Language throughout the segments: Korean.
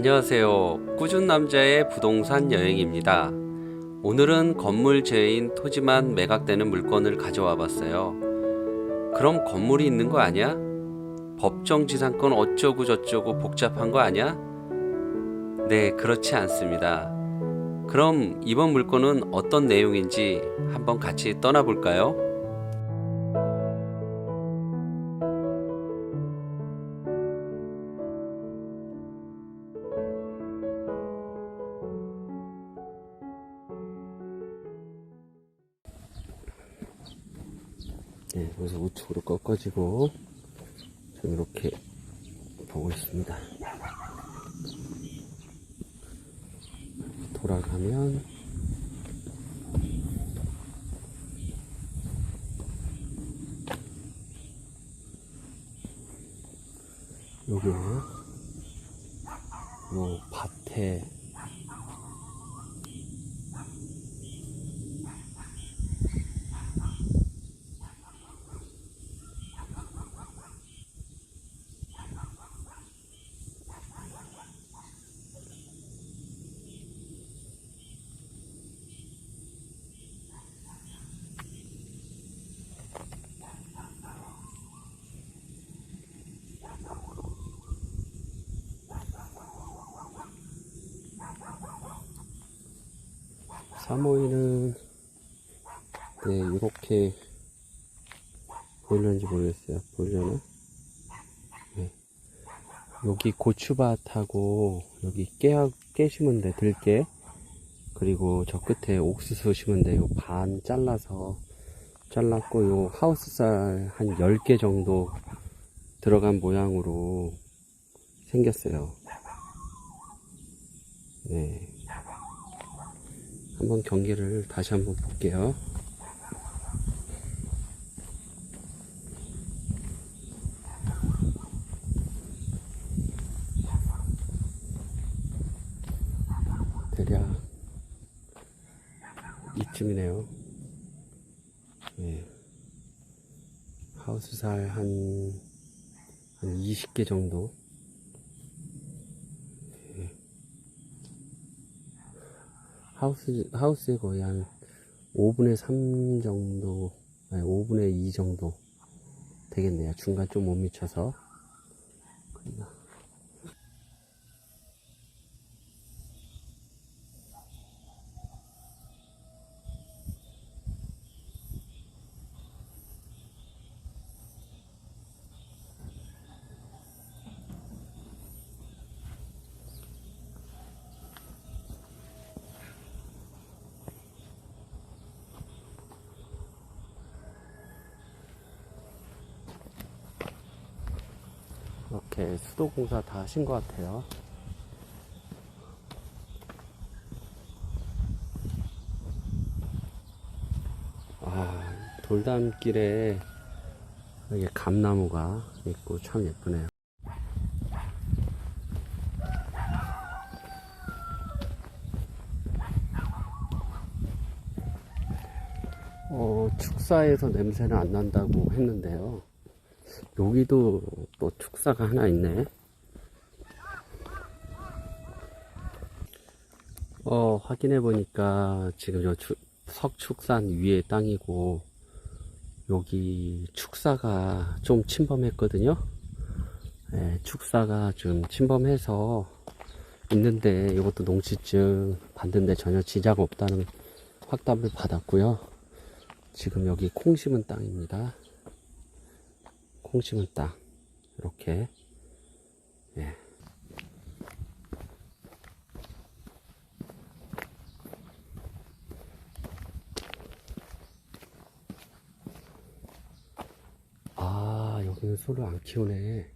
안녕하세요. 꾸준 남자의 부동산 여행입니다. 오늘은 건물 제외인 토지만 매각되는 물건을 가져와 봤어요. 그럼 건물이 있는 거 아니야? 법정 지상권 어쩌고 저쩌고 복잡한 거 아니야? 네, 그렇지 않습니다. 그럼 이번 물건은 어떤 내용인지 한번 같이 떠나볼까요? 좀 이렇게 보고 있습니다. 돌아가면 여기는 요 밭에 사모이는 네 이렇게 보이는지 모르겠어요 보이려나? 네. 여기 고추밭하고 여기 깨 깨시면 돼 들깨 그리고 저 끝에 옥수수 심은 데요 반 잘라서 잘랐고 요 하우스쌀 한 10개 정도 들어간 모양으로 생겼어요 네 한번 경기를 다시 한번 볼게요. 대략 이쯤이네요. 네. 하우스살 한, 한 20개 정도. 하우스, 하우스에 거의 한 5분의 3 정도, 아니, 5분의 2 정도 되겠네요. 중간 좀 못 미쳐서. 이렇게 수도공사 다 하신 것 같아요. 아, 돌담길에 여기 감나무가 있고 참 예쁘네요. 어, 축사에서 냄새는 안 난다고 했는데요. 여기도 또 축사가 하나 있네. 어, 확인해 보니까 지금 저 추- 석축산 위에 땅이고, 여기 축사가 좀 침범했거든요. 예, 축사가 좀 침범해서 있는데, 이것도 농지증 받는데 전혀 지장 없다는 확답을 받았고요. 지금 여기 콩 심은 땅입니다. 콩 심은 땅 이렇게. 예. 아 여기는 소를 안 키우네.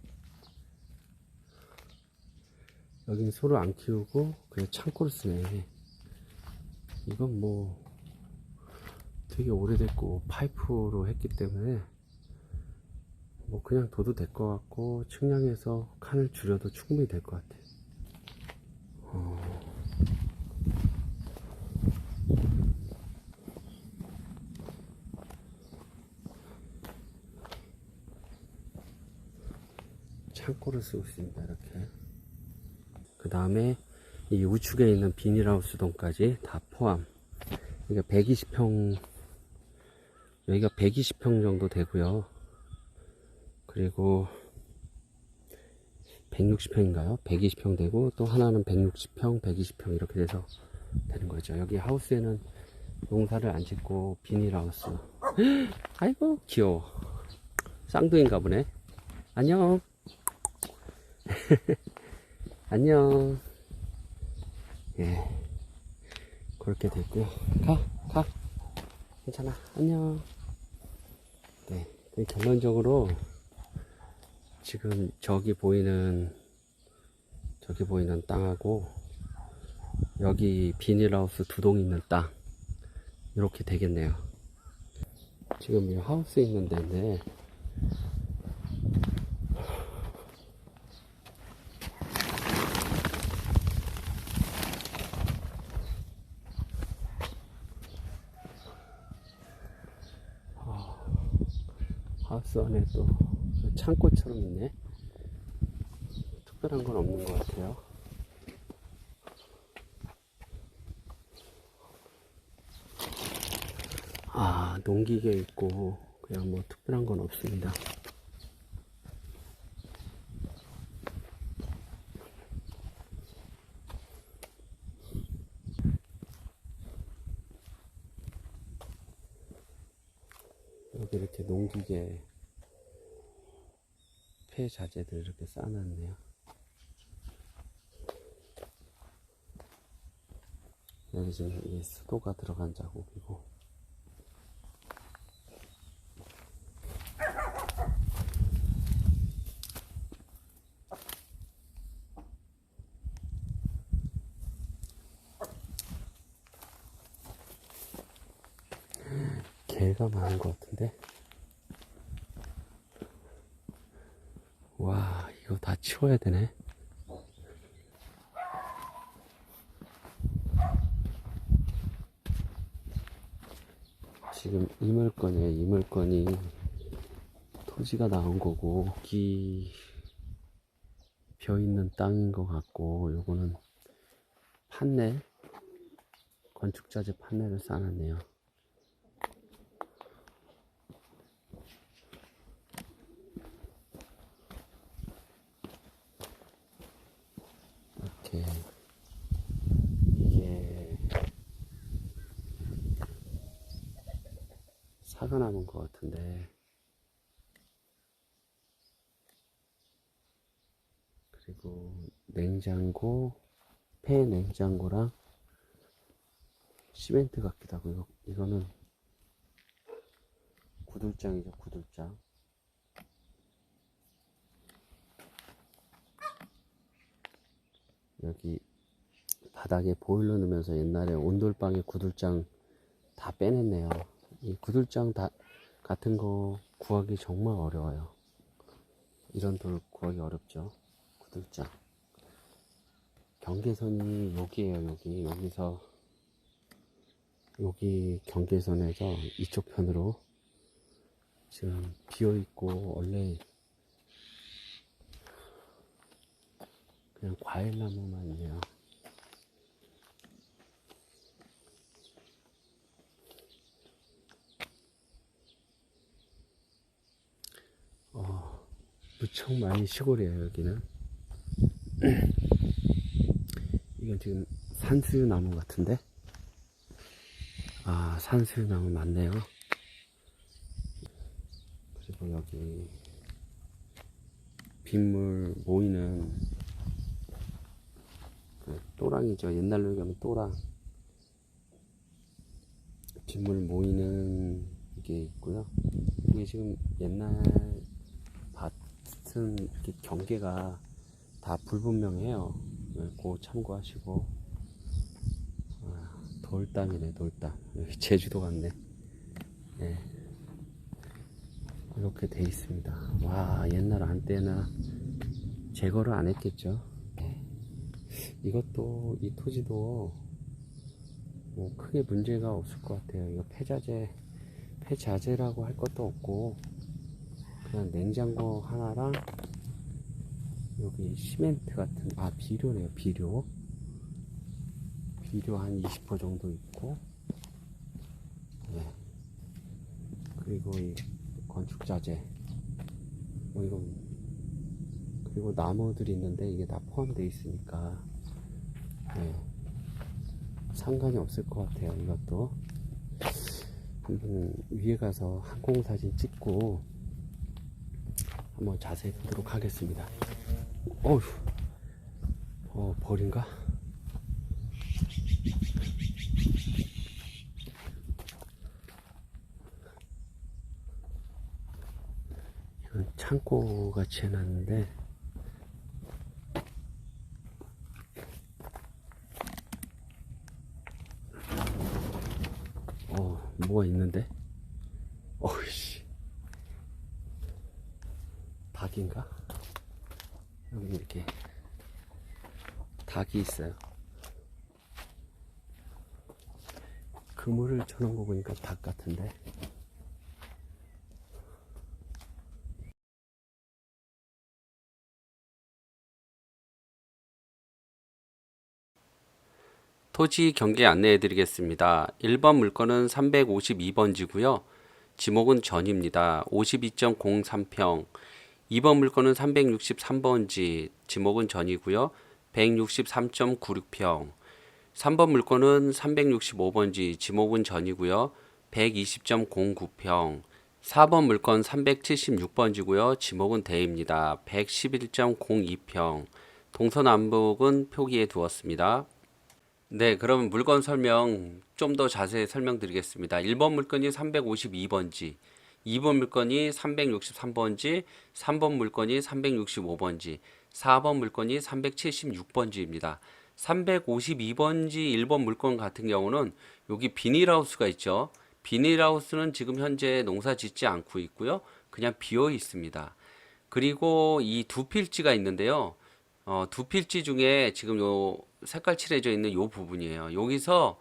여기는 소를 안 키우고 그냥 창고를 쓰네. 이건 뭐 되게 오래됐고 파이프로 했기 때문에 뭐 그냥 둬도 될 것 같고 측량해서 칸을 줄여도 충분히 될 것 같아. 어... 창고를 쓰고 있습니다. 이렇게 그 다음에 이 우측에 있는 비닐하우스 동까지 다 포함. 이게 120평, 여기가 120평 정도 되고요. 그리고 160평인가요? 120평 되고 또 하나는 160평, 120평 이렇게 돼서 되는 거죠. 여기 하우스에는 농사를 안 짓고 비닐하우스. 아이고 귀여워. 쌍둥이인가 보네. 안녕. 안녕. 예. 그렇게 됐고요. 가, 가. 괜찮아. 안녕. 네. 그 결론적으로 지금 저기 보이는 저기 보이는 땅하고 여기 비닐하우스 두 동 있는 땅 이렇게 되겠네요. 지금 이 하우스 있는 데인데 하우스 안에 또 창고처럼 있네. 특별한 건 없는 것 같아요. 아, 농기계 있고, 그냥 뭐 특별한 건 없습니다. 여기 이렇게 농기계 폐자재들 이렇게 쌓아놨네요. 여기 지금 이게 수도가 들어간 자국이고 개가 많은 것 같은데 와 이거 다 치워야 되네. 지금 이물건이에요 이물건이 토지가 나온 거고 여기 벼 있는 땅인 것 같고 요거는 판넬 건축자재 판넬을 쌓아놨네요 이렇게 이게 사과 나무인 것 같은데 그리고 냉장고 폐 냉장고랑 시멘트 같기도 하고 이거, 이거는 구들장이죠 구들장 여기 바닥에 보일러 넣으면서 옛날에 온돌방에 구들장 다 빼냈네요. 이 구들장 다 같은 거 구하기 정말 어려워요. 이런 돌 구하기 어렵죠. 구들장. 경계선이 여기에요, 여기. 여기서 여기 경계선에서 이쪽 편으로 지금 비어 있고 원래 그냥 과일나무만 있네요. 어, 무척 많이 시골이에요, 여기는. 이건 지금 산수유 나무 같은데? 아, 산수유 나무 맞네요. 그리고 여기 빗물 모이는 그 또랑이죠. 옛날로 얘기하면 또랑. 빗물 모이는 게 있고요. 이게 지금 옛날 밭은 이렇게 경계가 다 불분명해요. 네, 그거 참고하시고. 아, 돌담이네, 돌담. 여기 제주도 같네. 네. 이렇게 돼 있습니다. 와, 옛날 안때나 제거를 안 했겠죠. 네. 이것도 이 토지도 뭐 크게 문제가 없을 것 같아요. 이거 폐자재 폐자재라고 할 것도 없고 그냥 냉장고 하나랑 요 여기 시멘트 같은 아 비료네요 비료. 비료 한 20% 정도 있고. 네. 그리고 이 건축 자재. 뭐 이거 그리고 나무들이 있는데 이게 다 포함되어 있으니까. 네. 상관이 없을 것 같아요 이것도. 한번 위에 가서 항공 사진 찍고 한번 자세히 보도록 하겠습니다 어휴 어 벌인가? 이건 창고 같이 해놨는데 어 뭐가 있는데 어이씨 닭인가 여기 이렇게 닭이 있어요 그물을 쳐놓은 거 보니까 닭 같은데 토지 경계 안내해 드리겠습니다. 1번 물건은 352번지고요. 지목은 전입니다. 52.03평. 2번 물건은 363번지. 지목은 전이고요. 163.96평. 3번 물건은 365번지. 지목은 전이고요. 120.09평. 4번 물건 376번지고요. 지목은 대입니다. 111.02평. 동서남북은 표기해 두었습니다. 네, 그럼 물건 설명 좀 더 자세히 설명드리겠습니다. 1번 물건이 352번지, 2번 물건이 363번지, 3번 물건이 365번지, 4번 물건이 376번지입니다. 352번지 1번 물건 같은 경우는 여기 비닐하우스가 있죠. 비닐하우스는 지금 현재 농사 짓지 않고 있고요. 그냥 비어 있습니다. 그리고 이 두 필지가 있는데요. 어, 두 필지 중에 지금 요 색깔 칠해져 있는 요 부분이에요. 여기서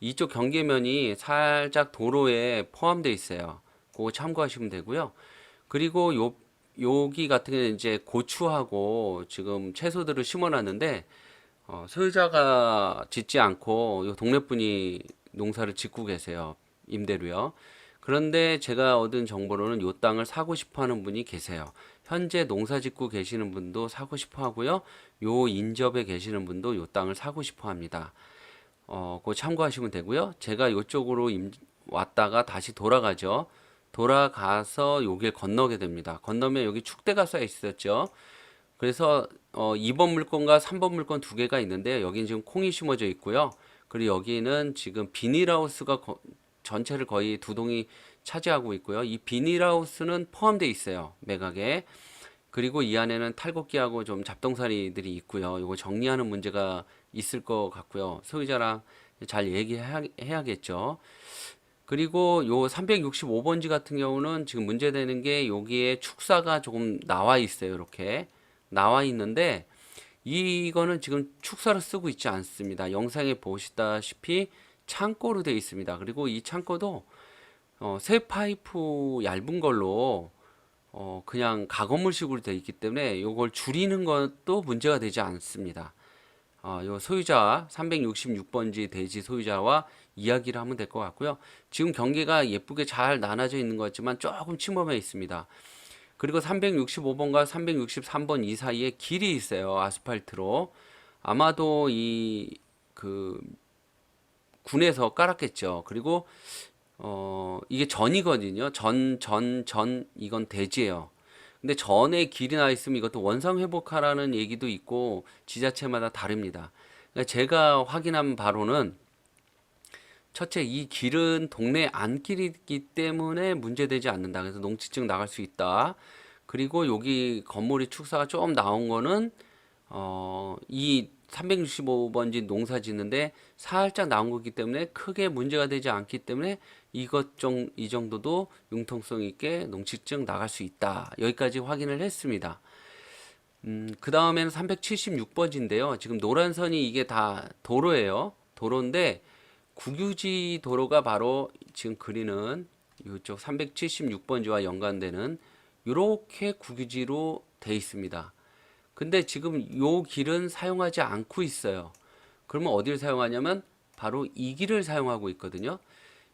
이쪽 경계면이 살짝 도로에 포함되어 있어요. 그거 참고하시면 되고요. 그리고 요 여기 같은 경우는 이제 고추하고 지금 채소들을 심어놨는데 어, 소유자가 짓지 않고 요 동네 분이 농사를 짓고 계세요. 임대로요. 그런데 제가 얻은 정보로는 요 땅을 사고 싶어 하는 분이 계세요. 현재 농사 짓고 계시는 분도 사고 싶어 하고요. 요 인접에 계시는 분도 요 땅을 사고 싶어 합니다. 어, 그거 참고하시면 되고요. 제가 요쪽으로 임, 왔다가 다시 돌아가죠. 돌아가서 여길 건너게 됩니다. 건너면 여기 축대가 쌓여 있었죠. 그래서 어, 2번 물건과 3번 물건 두 개가 있는데 여기는 지금 콩이 심어져 있고요. 그리고 여기는 지금 비닐하우스가 거, 전체를 거의 두 동이 차지하고 있고요. 이 비닐하우스는 포함되어 있어요. 매각에. 그리고 이 안에는 탈곡기하고 좀 잡동사니들이 있고요. 이거 정리하는 문제가 있을 것 같고요. 소유자랑 잘 얘기해야겠죠. 그리고 요 365번지 같은 경우는 지금 문제되는 게 여기에 축사가 조금 나와 있어요. 이렇게 나와 있는데 이거는 지금 축사를 쓰고 있지 않습니다. 영상에 보시다시피 창고로 되어 있습니다. 그리고 이 창고도 어, 새 파이프 얇은 걸로 어, 그냥 가건물식으로 되어 있기 때문에 이걸 줄이는 것도 문제가 되지 않습니다. 어, 요 소유자 366번지 대지 소유자와 이야기를 하면 될 것 같고요. 지금 경계가 예쁘게 잘 나눠져 있는 것 같지만 조금 침범해 있습니다. 그리고 365번과 363번 이 사이에 길이 있어요. 아스팔트로. 아마도 이 그 군에서 깔았겠죠. 그리고 어 이게 전이거든요. 전, 전, 전 이건 대지예요. 근데 전에 길이 나 있으면 이것도 원상 회복하라는 얘기도 있고 지자체마다 다릅니다. 그러니까 제가 확인한 바로는 첫째 이 길은 동네 안길이기 때문에 문제되지 않는다. 그래서 농지증 나갈 수 있다. 그리고 여기 건물이 축사가 좀 나온 거는 어 이 365번지 농사 짓는데 살짝 나온 거기 때문에 크게 문제가 되지 않기 때문에 이것 좀 이 정도도 융통성 있게 농지증 나갈 수 있다. 여기까지 확인을 했습니다. 음, 그 다음에는 376번지인데요. 지금 노란 선이 이게 다 도로예요. 도로인데 국유지 도로가 바로 지금 그리는 이쪽 376번지와 연관되는 이렇게 국유지로 돼 있습니다. 근데 지금 요 길은 사용하지 않고 있어요. 그러면 어디를 사용하냐면 바로 이 길을 사용하고 있거든요.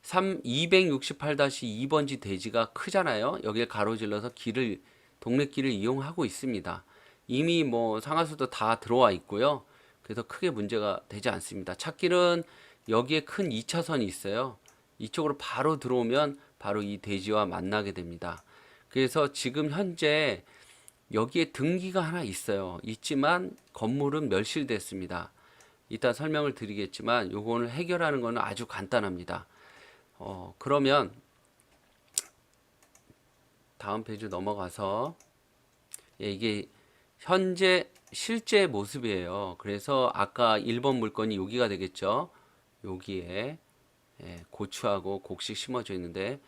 3 268-2번지 대지가 크잖아요. 여기에 가로질러서 길을 동네 길을 이용하고 있습니다. 이미 뭐 상하수도 다 들어와 있고요. 그래서 크게 문제가 되지 않습니다. 찾길은 여기에 큰 2차선이 있어요. 이쪽으로 바로 들어오면 바로 이 대지와 만나게 됩니다. 그래서 지금 현재 여기에 등기가 하나 있어요. 있지만 건물은 멸실됐습니다. 이따 설명을 드리겠지만 요거를 해결하는 거는 아주 간단합니다. 어, 그러면 다음 페이지 넘어가서 예, 이게 현재 실제 모습이에요. 그래서 아까 1번 물건이 여기가 되겠죠. 여기에 예, 고추하고 곡식 심어져 있는데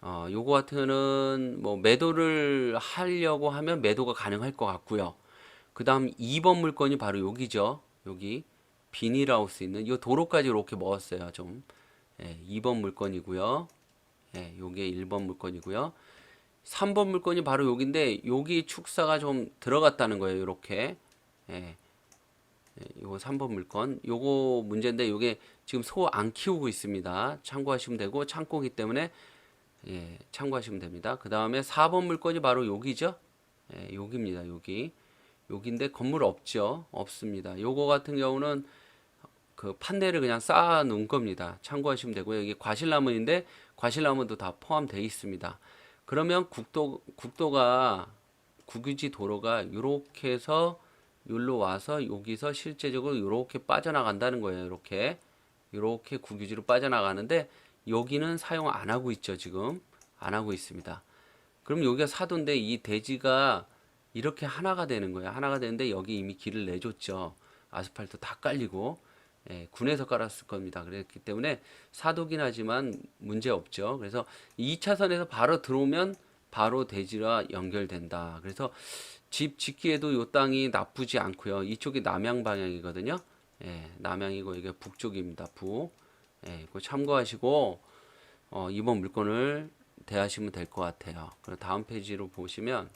어, 요거 같은 뭐 매도를 하려고 하면 매도가 가능할 것 같고요. 그 다음 2번 물건이 바로 여기죠. 여기 비닐하우스 있는 이 도로까지 이렇게 먹었어요. 좀 예, 2번 물건이고요. 예, 요게 1번 물건이고요. 3번 물건이 바로 여기인데 여기 축사가 좀 들어갔다는 거예요. 이렇게 예, 예, 요거 3번 물건 요거 문제인데 요게 지금 소 안 키우고 있습니다. 참고하시면 되고 창고기 때문에 예, 참고하시면 됩니다. 그 다음에 4번 물건이 바로 여기죠. 예, 여기입니다. 여기. 여기인데 건물 없죠. 없습니다. 요거 같은 경우는 그 판넬을 그냥 쌓아 놓은 겁니다. 참고하시면 되고요. 여기 과실나무인데 과실나무도 다 포함되어 있습니다. 그러면 국도 국도가 국유지 도로가 이렇게 해서 여기로 와서 여기서 실제적으로 이렇게 빠져나간다는 거예요. 이렇게 이렇게 국유지로 빠져나가는데 여기는 사용 안 하고 있죠. 지금 안 하고 있습니다. 그럼 여기가 사도인데 이 대지가 이렇게 하나가 되는 거예요. 하나가 되는데 여기 이미 길을 내줬죠. 아스팔트 다 깔리고 예, 군에서 깔았을 겁니다. 그랬기 때문에 사도긴 하지만 문제 없죠. 그래서 2차선에서 바로 들어오면 바로 대지와 연결된다. 그래서 집 짓기에도 요 땅이 나쁘지 않고요. 이쪽이 남양 방향이거든요. 예, 남양이고 이게 북쪽입니다. 북. 예, 이거 참고하시고 어, 이번 물건을 대하시면 될 것 같아요. 그리고 다음 페이지로 보시면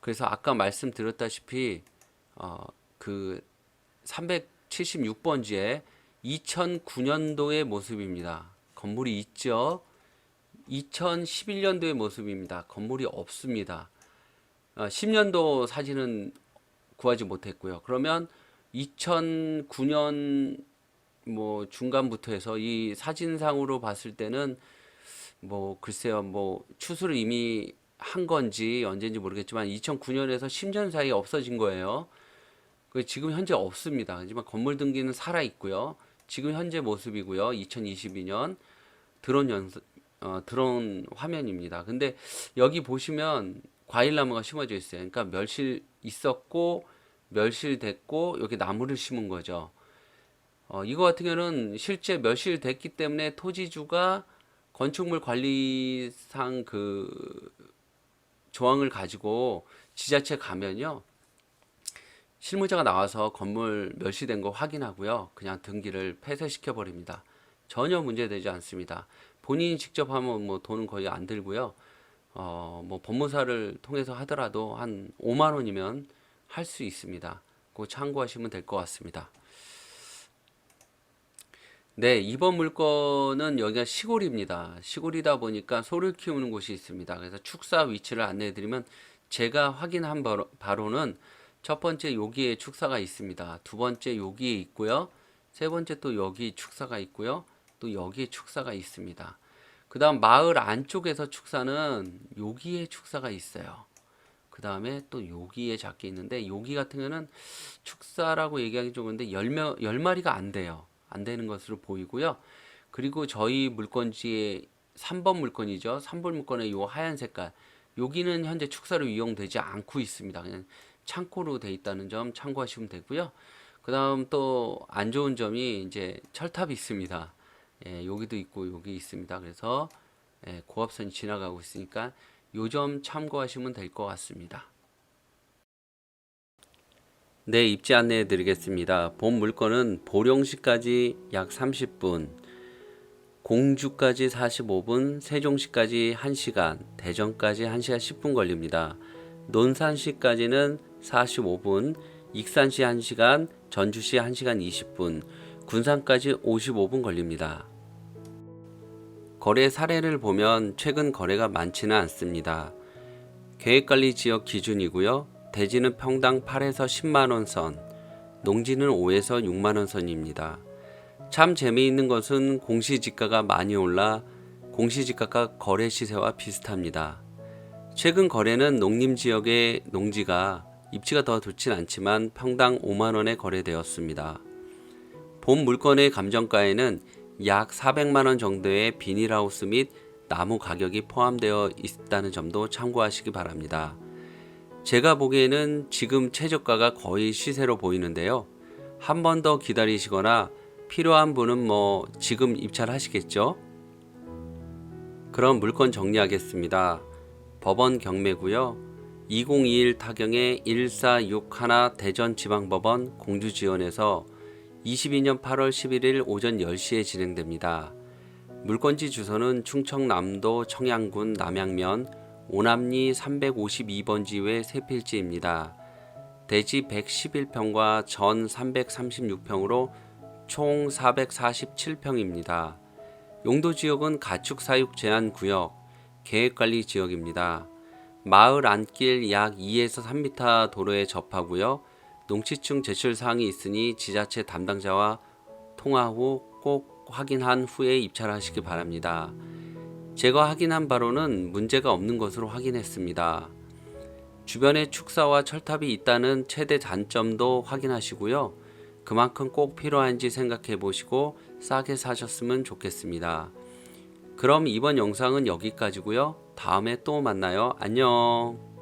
그래서 아까 말씀드렸다시피 어, 그 376번지에 2009년도의 모습입니다. 건물이 있죠. 2011년도의 모습입니다. 건물이 없습니다. 어, 10년도 사진은 구하지 못했고요. 그러면 2009년 뭐 중간부터 해서 이 사진상으로 봤을 때는 뭐 글쎄요 뭐 추수를 이미 한 건지 언제인지 모르겠지만 2009년에서 10년 사이에 없어진 거예요. 그 지금 현재 없습니다. 하지만 건물 등기는 살아 있고요. 지금 현재 모습이고요. 2022년 드론 연 어, 드론 화면입니다. 근데 여기 보시면 과일나무가 심어져 있어요. 그러니까 멸실 있었고 멸실됐고 여기 나무를 심은 거죠. 어, 이거 같은 경우는 실제 멸실됐기 때문에 토지주가 건축물 관리상 그 조항을 가지고 지자체 가면요. 실무자가 나와서 건물 멸시된 거 확인하고요. 그냥 등기를 폐쇄시켜 버립니다. 전혀 문제되지 않습니다. 본인이 직접 하면 뭐 돈은 거의 안 들고요. 어, 뭐 법무사를 통해서 하더라도 한 5만 원이면 할 수 있습니다. 그거 참고하시면 될 것 같습니다. 네, 이번 물건은 여기가 시골입니다. 시골이다 보니까 소를 키우는 곳이 있습니다. 그래서 축사 위치를 안내해 드리면 제가 확인한 바로, 바로는 첫 번째 여기에 축사가 있습니다. 두 번째 여기에 있고요. 세 번째 또 여기 축사가 있고요. 또 여기에 축사가 있습니다. 그 다음 마을 안쪽에서 축사는 여기에 축사가 있어요. 그 다음에 또 여기에 작게 있는데 여기 같은 경우는 축사라고 얘기하기 열몇 열 마리가 안 돼요. 안 되는 것으로 보이고요. 그리고 저희 물건지의 3번 물건이죠. 3번 물건의 요 하얀 색깔. 여기는 현재 축사로 이용되지 않고 있습니다. 그냥 창고로 돼 있다는 점 참고하시면 되고요. 그 다음 또 안 좋은 점이 이제 철탑이 있습니다. 예, 여기도 있고 여기 있습니다. 그래서 예, 고압선이 지나가고 있으니까 요 점 참고하시면 될 것 같습니다. 네, 입지 안내해 드리겠습니다. 본 물건은 보령시까지 약 30분, 공주까지 45분, 세종시까지 1시간, 대전까지 1시간 10분 걸립니다. 논산시까지는 45분, 익산시 1시간, 전주시 1시간 20분, 군산까지 55분 걸립니다. 거래 사례를 보면 최근 거래가 많지는 않습니다. 계획관리 지역 기준이고요. 대지는 평당 8에서 10만 원 선, 농지는 5에서 6만 원 선입니다. 참 재미있는 것은 공시지가가 많이 올라 공시지가가 거래 시세와 비슷합니다. 최근 거래는 농림 지역의 농지가 입지가 더 좋진 않지만 평당 5만 원에 거래되었습니다. 본 물건의 감정가에는 약 400만 원 정도의 비닐하우스 및 나무 가격이 포함되어 있다는 점도 참고하시기 바랍니다. 제가 보기에는 지금 최저가가 거의 시세로 보이는데요. 한 번 더 기다리시거나 필요한 분은 뭐 지금 입찰하시겠죠? 그럼 물건 정리하겠습니다. 법원 경매고요. 2021 타경의 1461 대전지방법원 공주지원에서 22년 8월 11일 오전 10시에 진행됩니다. 물건지 주소는 충청남도 청양군 남양면 오남리 352번지 외 세필지입니다. 대지 111평과 전 336평으로 총 447평입니다. 용도 지역은 가축 사육 제한 구역, 계획 관리 지역입니다. 마을 안길 약 2에서 3m 도로에 접하고요. 농지층 제출 사항이 있으니 지자체 담당자와 통화 후 꼭 확인한 후에 입찰하시기 바랍니다. 제가 확인한 바로는 문제가 없는 것으로 확인했습니다. 주변에 축사와 철탑이 있다는 최대 단점도 확인하시고요. 그만큼 꼭 필요한지 생각해 보시고 싸게 사셨으면 좋겠습니다. 그럼 이번 영상은 여기까지고요. 다음에 또 만나요. 안녕.